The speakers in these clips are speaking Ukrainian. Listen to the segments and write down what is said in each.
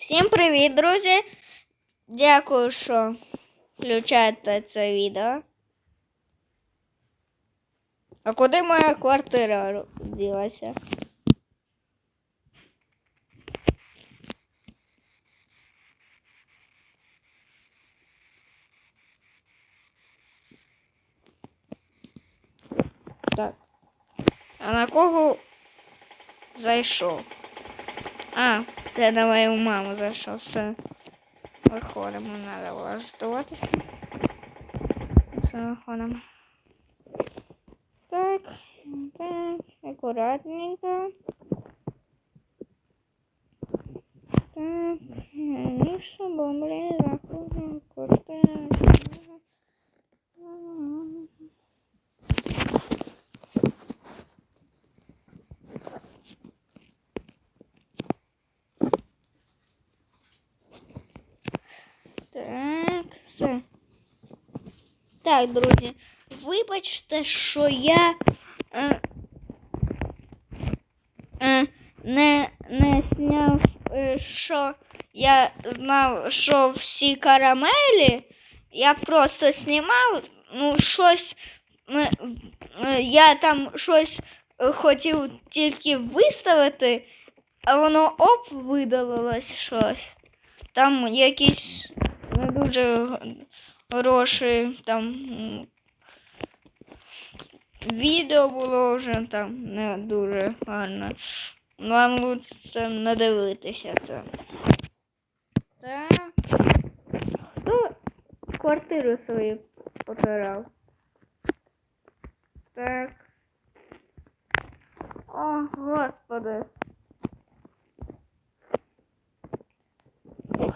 Всім привіт, друзі! Дякую, що включаєте це відео. А куди моя квартира ділася? Так. А на кого зайшов? А, це на мою маму зайшов. Все. Виходимо, треба влаштуватися. Все, виходимо. Так, так, акуратненько. Так, Міша, бомблі, заходимо, квартира. Так, все. Так, друзі, вибачте, що я е, е, не, не сняв, е, що я знав, що всі карамелі. Я просто знімав, ну, щось. е, е, Я там щось хотів тільки виставити, а воно оп, видалилось щось. Там якісь не дуже хороші там відео було вже там не дуже гарно. Вам лучше не дивитися це. Так. Хто квартиру свою потирав? Так. О, господи.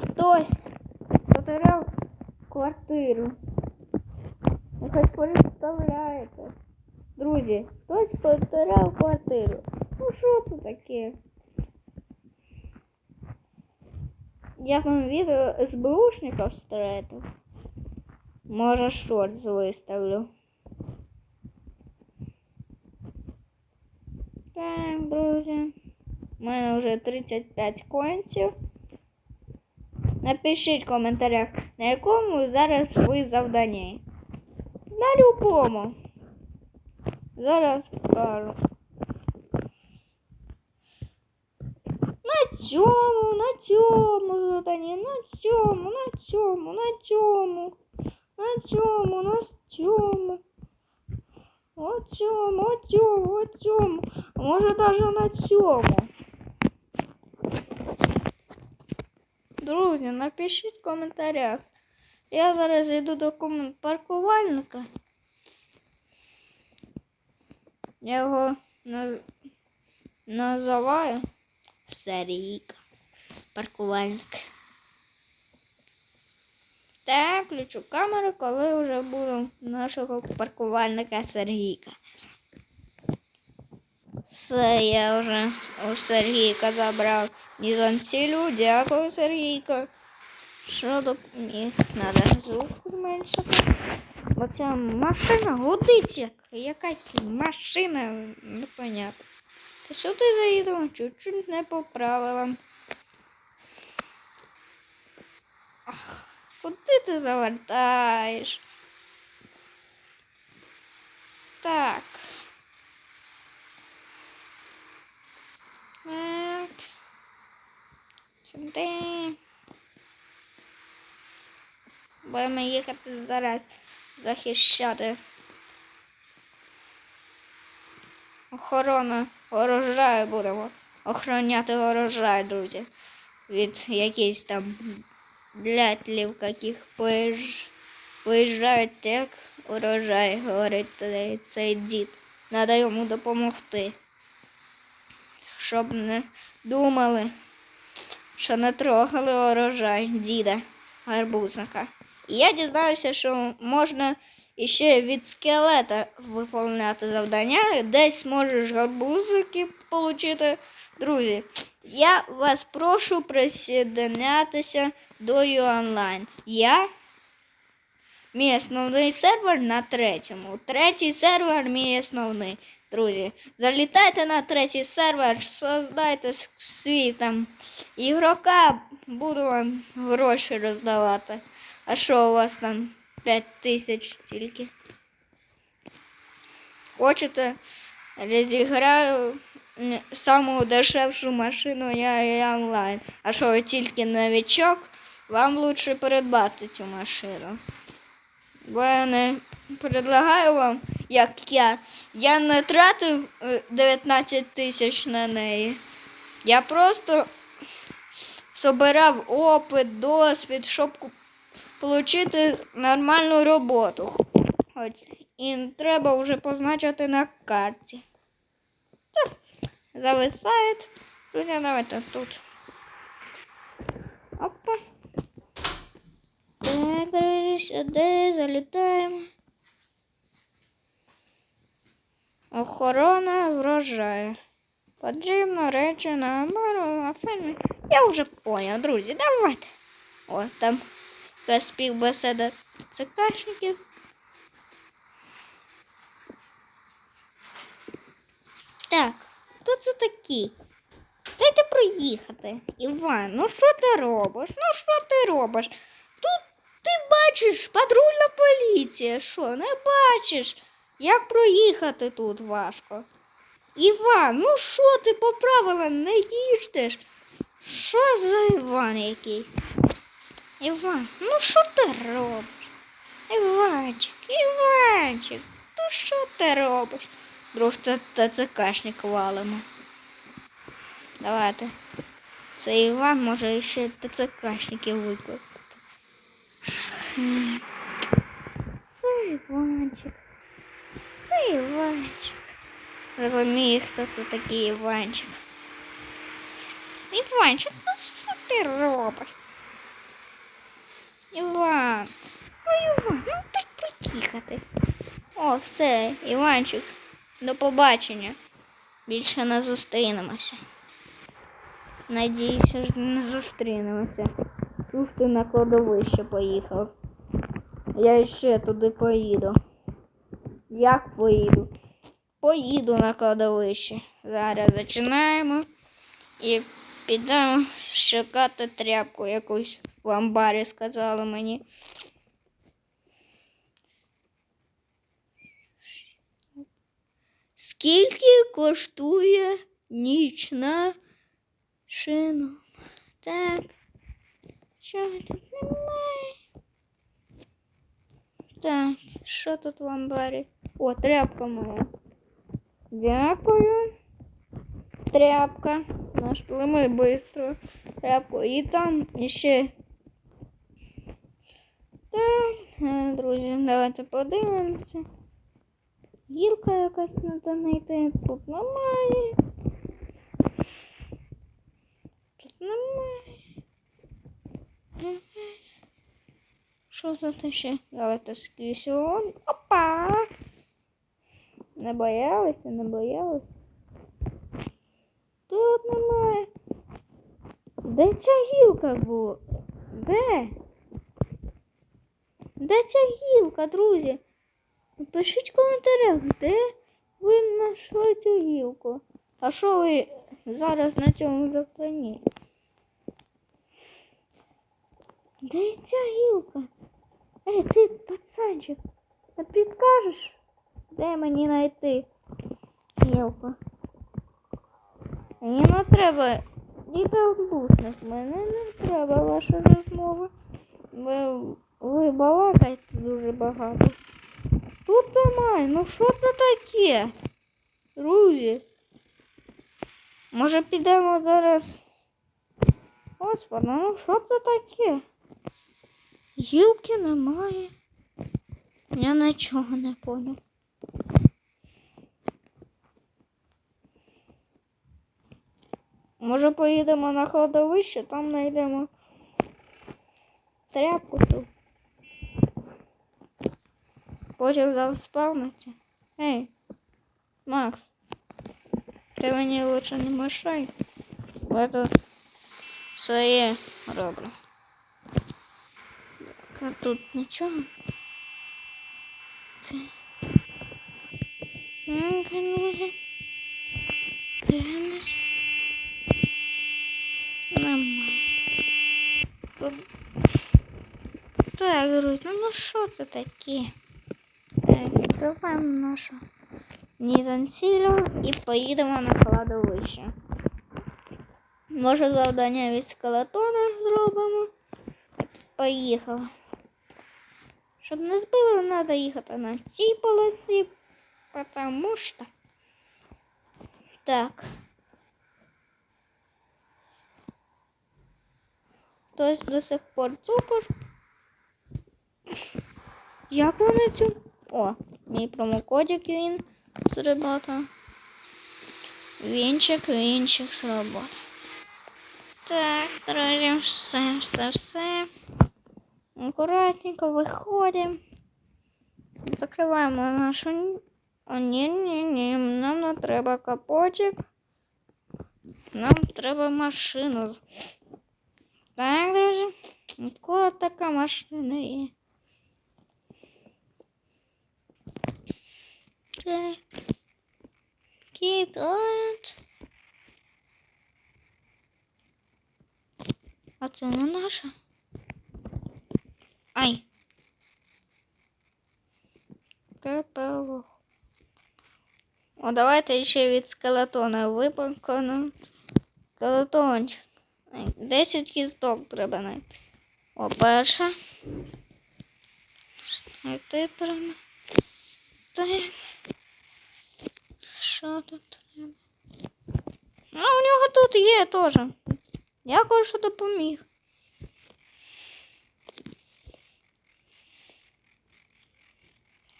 Хтось потеряв квартиру. Ви хоч представляєте. Друзі, хтось потеряв квартиру. Ну що це таке? Я вам відео СБУшників встретив. Може шорт виставлю. Так, друзі. У мене вже 35 коінців. Напишіть в коментарях, на якому зараз ви завданні. На любому. Зараз скажу. На цьому, на цьому заданні, на цьому, на цьому, на цьому, на цьому, на цьому. От цьому, от цьому, от цьому. Може навіть на цьому. Друзі, напишіть в коментарях. Я зараз йду до комент паркувальника. Я його наз... називаю Сарійка. Паркувальник. Так, включу камеру, коли вже буду нашого паркувальника Сергійка. Все, я вже у Сергійка забрав дізонцілю. Дякую, Сергійко. Що допоміг? Надо звук зменшити. Бо ця машина гудить як якась машина непонятна. Та сюди заїду чуть-чуть не по правилам. Ах, куди ти завертаєш? Так. Так. Сюди. Будемо їхати зараз захищати. Охорона урожаю будемо. Охороняти урожай, друзі. Від якихось там длятлів, яких поїж... поїжджають як урожай, говорить цей дід. Надо йому допомогти щоб не думали, що не трогали урожай діда гарбузника. І я дізнався, що можна іще від скелета виповняти завдання, десь можеш гарбузики отримати. Друзі, я вас прошу присоединятися до онлайн. Я Мій основний сервер на третьому. Третій сервер мій основний. Друзі, залітайте на третій сервер, создайте свій там ігрока, буду вам гроші роздавати. А що у вас там 5 тисяч тільки? Хочете, розіграю саму дешевшу машину я, я онлайн. А що ви тільки новичок, вам лучше придбати цю машину. Бо я не предлагаю вам, як я. Я не тратив е, 19 тисяч на неї. Я просто собирав опит, досвід, щоб отримати нормальну роботу. Хоч і треба вже позначити на карті. Так, зависає. Друзі, давайте тут. Опа. Так, друзі, сюди залітаємо. Охорона врожаю. Потрібно речі на на фермі. Я вже поняв, друзі, давайте. О, там якась співбесіда цикашників. Так, хто це такі? Дайте проїхати. Іван, ну що ти робиш? Ну що ти робиш? Тут ти бачиш патрульна поліція. Що, не бачиш? Як проїхати тут важко? Іван, ну що ти по правилам не їздиш? Що за Іван якийсь? Іван, ну що ти робиш? Іванчик, Іванчик, ну що ти робиш? Друг ТЦКшник валимо. Давайте. Це Іван може ще ТЦКшників викликати. Це Іванчик. Це Іванчик. Розумію, хто це такий Іванчик. Іванчик, ну що ти робиш? Іван. Ну, Іван, ну так проїхати. О, все, Іванчик. До побачення. Більше не зустрінемося. Надіюся, що не зустрінемося. Ух ти на кладовище поїхав. Я ще туди поїду. Як поїду? Поїду на кладовище. Зараз починаємо і підемо шукати тряпку якусь в амбарі, сказали мені. Скільки коштує нічна шина? Так. Чого тут немає? Так, що тут в амбарі? О, тряпка моя. Дякую. Тряпка. Нашли ми швидко тряпку. І там ще. Так, е, друзі, давайте подивимося. Гілка якась треба знайти. Тут немає. Тут немає. Що тут ще? Давайте скрізь вогонь. Не боялися, не боялися. Тут немає. Де ця гілка була? Де? Де ця гілка, друзі? Напишіть в коментарях, де ви знайшли цю гілку. А що ви зараз на цьому заклані? Де ця гілка? Ей, ти, пацанчик, ти підкажеш, де мені знайти гілку? Мені не треба діти бусних, мене не треба ваша розмова. Ви, ви балакаєте дуже багато. Тут немає, ну що це таке? Друзі. Може підемо зараз. Господи, ну що це таке? Гілки немає. Я нічого не поняв. Може поїдемо на кладовище, там знайдемо тряпку ту. Потім заспавниться. Ей, Макс, ти мені лучше не мешай. я тут своє роблю. А тут нічого. Так, друзі. Дивимось. Немає. Тут... Так, друзі, ну ну що це таке? Так, відкриваємо нашу Нізансілю і поїдемо на кладовище. Може завдання від скелетона зробимо. Поїхали. Щоб не збили, треба їхати на цій полосі, потому що. Так. Хтось до сих пор цукор. Як вони цю? О, мій промокодик він зробота. Вінчик, вінчик зробота. Так, друзі, все, все, все. Аккуратненько виходимо. Закриваємо нашу. О, ні, ні, ні. Нам не треба капотик. Нам треба машину. Так, друзі. Кого така машина є? Так. Keep it. А це не наша. Ай. Капело. О, давайте ще від скелетона випакаємо. Скелетончик. Ай, 10 кісток треба знайти. О, перша. Знайти треба. Що тут треба? А у нього тут є теж. Дякую, що допоміг.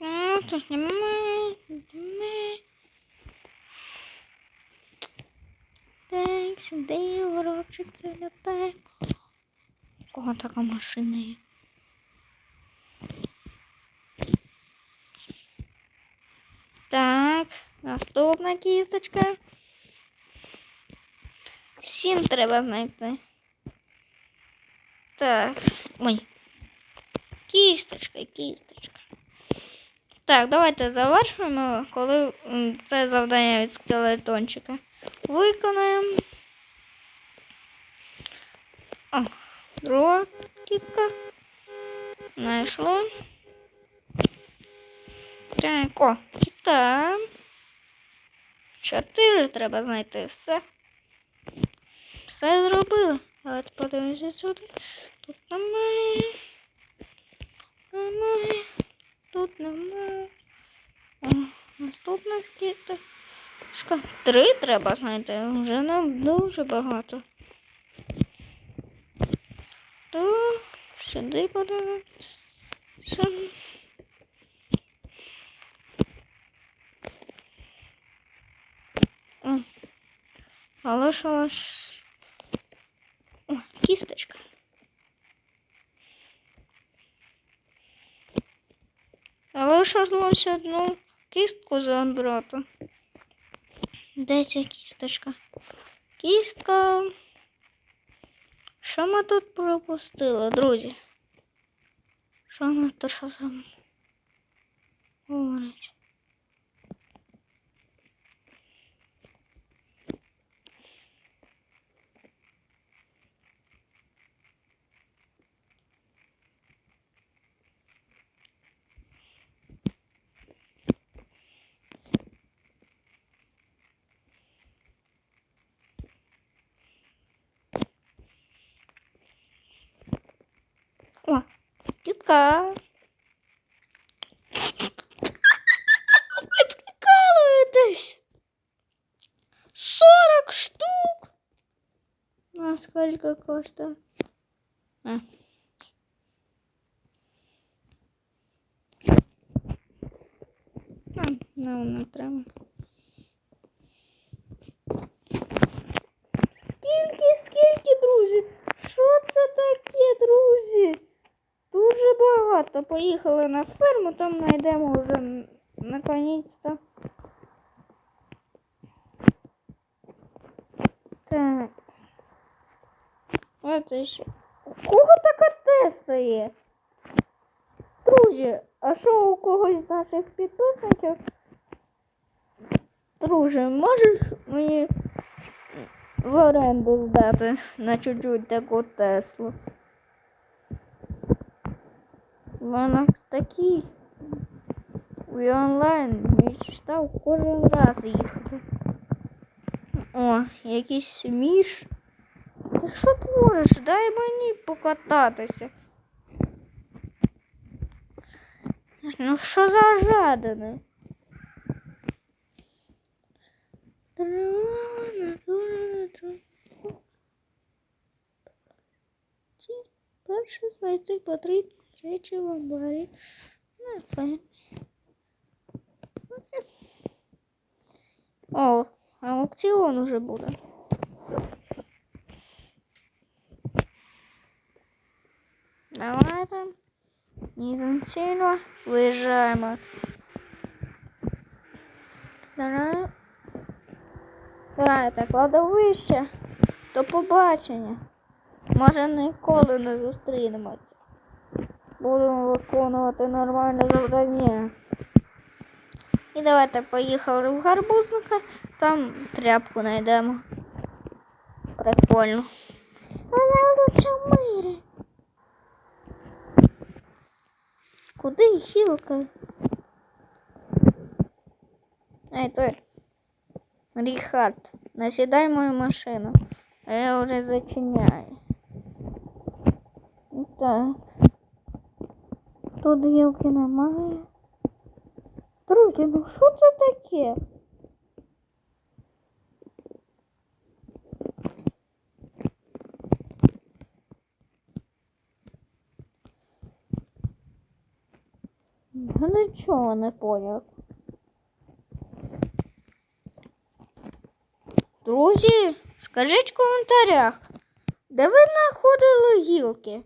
А, тут немає. немає. Так, сюди ворочик залітає. У Кого така машина є? Так, наступна кісточка. Всім треба знайти. Так. Ой. Кісточка, кісточка. Так, давайте завершуємо, коли це завдання від скелетончика. Виконаємо. О, друга кістка. Знайшло. Так, о, кіта. Чотири треба знайти все. Все зробили. Давайте подивимося сюди. Тут немає. Немає. Тут немає. О, наступна кісточка. Три треба знайти. Вже нам дуже багато. То сюди подивимося. О, залишилось. О, кісточка. Залишилось одну кістку забрати. Де ця кісточка? Кістка. Що ми тут пропустили, друзі? Що ми тут що там говорить? О, кітка. Вы прикалываетесь? 40 штук. А сколько коштує? А. А, нам не треба. Скільки, скільки, друзі? Що це таке, друзі? Дуже багато. Поїхали на ферму, там знайдемо вже наконець-то. Так. Оце ще. У кого така теста є? Друзі, а що у когось з наших підписників Друже, можеш мені в оренду здати на чуть-чуть таку Теслу? Вона такий і онлайн мечтав кожен раз їхати. О, якийсь міш. Ти що твориш? Дай мені покататися. Ну що за жадане? Перше знайти потрібні речі в амбарі. Ну, файн. О, аукціон уже буде. Давайте. Інтенсивно виїжджаємо. Зараз. Давайте, кладовище. До побачення. Може ніколи не зустрінемося. Будемо виконувати нормальне завдання. І давайте поїхали в гарбузника, там тряпку знайдемо. Прикольно. Вона лучше в мирі. Куди гілка? Ей, той. Ріхард, насідай мою машину. А я вже зачиняю. Так. Тут гілки немає. Друзі, ну що це таке? Я нічого не поняв. Друзі, скажіть в коментарях, де ви знаходили гілки?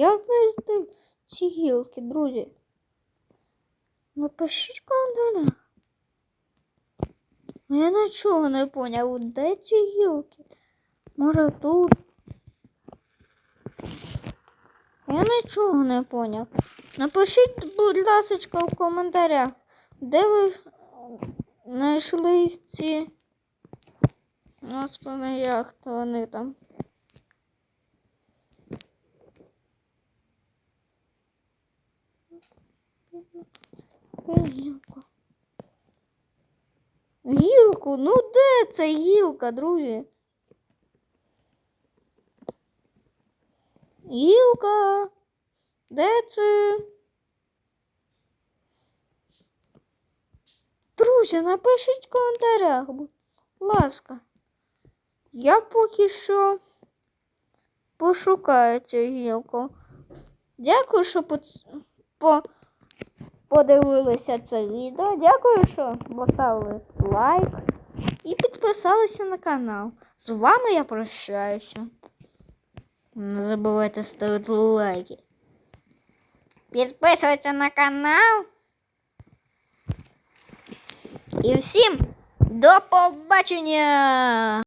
Як знайти ці гілки, друзі? Напишіть в коментарях. Я нічого не поняв, де ці гілки? Може тут? Я нічого не поняв. Напишіть, будь ласка, в коментарях, де ви знайшли ці. Господи, як то вони там. Гілку. Гілку, ну де це гілка, друзі? Гілка. Де це? Друзі, напишіть в коментарях, будь ласка. Я поки що пошукаю цю гілку. Дякую, що по... подивилися це відео. Дякую, що поставили лайк і підписалися на канал. З вами я прощаюся. Не забувайте ставити лайки. Підписуйтесь на канал. І всім до побачення!